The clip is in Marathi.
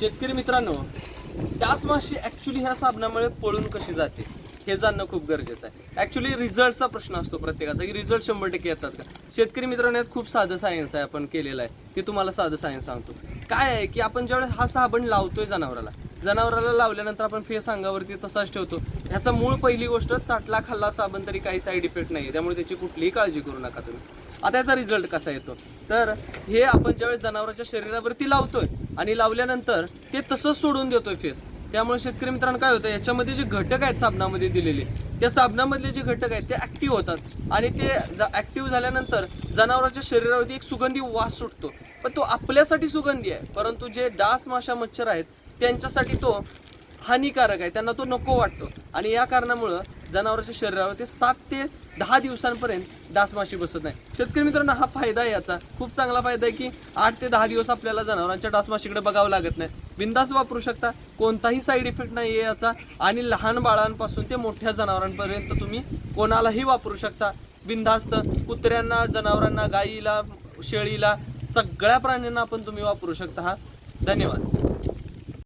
शेतकरी मित्रांनो त्याच माशी ॲक्च्युली ह्या साबणामुळे पळून कशी जाते हे जाणणं खूप गरजेचं आहे. ॲक्च्युली रिझल्टचा प्रश्न असतो प्रत्येकाचा की रिझल्ट शंभर टक्के येतात का? शेतकरी मित्रांनो यात खूप साधं सायन्स आहे आपण केलेलं आहे. ते तुम्हाला साधं सायन्स सांगतो. काय आहे की आपण ज्यावेळेस हा साबण लावतोय जनावराला जनावराला लावल्यानंतर आपण फेस अंगावरती तसाच ठेवतो. ह्याचा मूळ पहिली गोष्ट चाटला खाल्ला साबण तरी काही साईड इफेक्ट नाही त्यामुळे त्याची कुठलीही काळजी करू नका तुम्ही. आता याचा रिझल्ट कसा येतो? तर हे आपण ज्यावेळेस जनावराच्या शरीरावरती लावतोय आणि लावल्यानंतर ते तसंच सोडून देतोय फेस. त्यामुळे शेतकरी मित्रांनो काय होतं याच्यामध्ये जे घटक आहेत साबणामध्ये दिलेले त्या साबणामधले जे घटक आहेत ते ऍक्टिव्ह होतात. आणि ते ऍक्टिव्ह झाल्यानंतर जनावरांच्या शरीरावरती एक सुगंधी वास सुटतो. पण तो आपल्यासाठी सुगंधी आहे परंतु जे डास माशा मच्छर आहेत त्यांच्यासाठी तो हानिकारक आहे त्यांना तो नको वाटतो. आणि या कारणामुळं जनावरांच्या शरीरावर ते सात ते दहा दिवसांपर्यंत डास माशी बसत नाही. शेतकरी मित्रांनो हा फायदा आहे याचा. खूप चांगला फायदा आहे की आठ ते दहा दिवस आपल्याला जनावरांच्या डास माशीकडे बघावं लागत नाही. बिंदास वापरू शकता. कोणताही साईड इफेक्ट नाही आहे याचा. आणि लहान बाळांपासून ते मोठ्या जनावरांपर्यंत तुम्ही कोणालाही वापरू शकता. बिंदास्त कुत्र्यांना जनावरांना गाईला शेळीला सगळ्या प्राण्यांना आपण तुम्ही वापरू शकता हा. धन्यवाद.